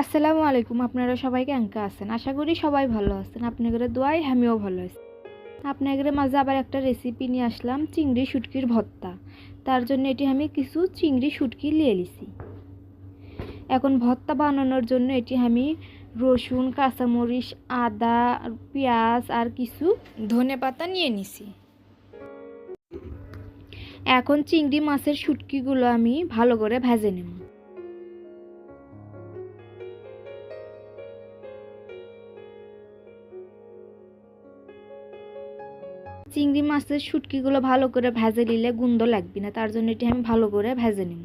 আসসালামু আলাইকুম, আপনারা সবাই কেমন আছেন? আশা করি সবাই ভালো আছেন। আপনাদের দোয়াই আমিও ভালো আছি। আপনাদের মাঝে আবার একটা রেসিপি নিয়ে আসলাম, চিংড়ি শুটকির ভর্তা। তার জন্য এটি আমি কিছু চিংড়ি শুটকি নিয়ে নিছি। এখন ভর্তা বানানোর জন্য এটি আমি রসুন, কাঁচামরিচ, আদা, পেঁয়াজ আর কিছু ধনে পাতা নিয়ে নিছি। এখন চিংড়ি মাছের শুটকিগুলো আমি ভালো করে ভেজে নেব। চিংড়ি মাছের শুটকিগুলো ভালো করে ভেজে নিলে গুন্দ লাগবে না, তার জন্য এটি আমি ভালো করে ভেজে নিব।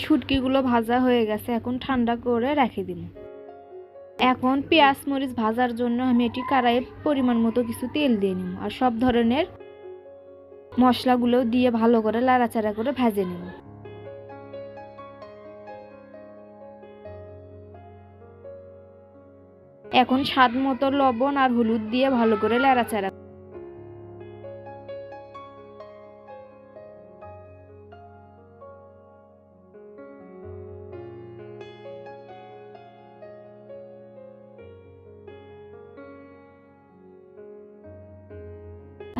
শুটকিগুলো ভাজা হয়ে গেছে, এখন ঠান্ডা করে রেখে দিন এখন পেঁয়াজ মরিচ ভাজার জন্য আমি এটি কড়াইয়ে পরিমাণ মতো কিছু তেল দিয়ে নিব আর সব ধরনের মশলাগুলো দিয়ে ভালো করে লাড়াচাড়া করে ভেজে নেব। এখন স্বাদ মতো লবণ আর হলুদ দিয়ে ভালো করে লাড়াচাড়া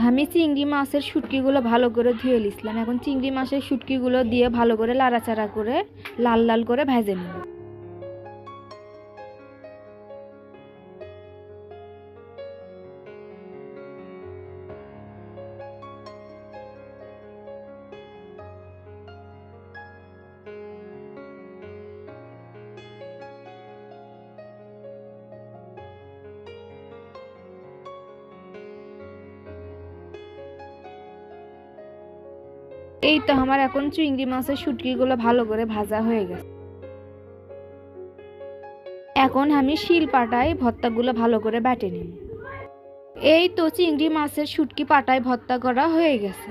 আমি চিংড়ি মাছের শুটকিগুলো ভালো করে ধুয়ে নিছিলাম। এখন চিংড়ি মাছের শুটকিগুলো দিয়ে ভালো করে লাড়াচাড়া করে লাল লাল করে ভেজে নেব। এই তো আমার এখন চিংড়ি মাছের শুটকিগুলো ভালো করে ভাজা হয়ে গেছে। এখন আমি শিল পাটায় ভর্তাগুলো ভালো করে বেটে নিই এই তো চিংড়ি মাছের শুটকি পাটায় ভর্তা করা হয়ে গেছে।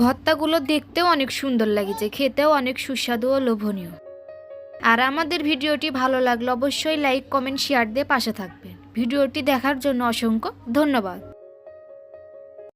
ভর্তাগুলো দেখতেও অনেক সুন্দর লাগছে, খেতেও অনেক সুস্বাদু ও লোভনীয়। আর আমাদের ভিডিওটি ভালো লাগলে অবশ্যই লাইক, কমেন্ট, শেয়ার দিয়ে পাশে থাকবেন। ভিডিওটি দেখার জন্য অসংখ্য ধন্যবাদ।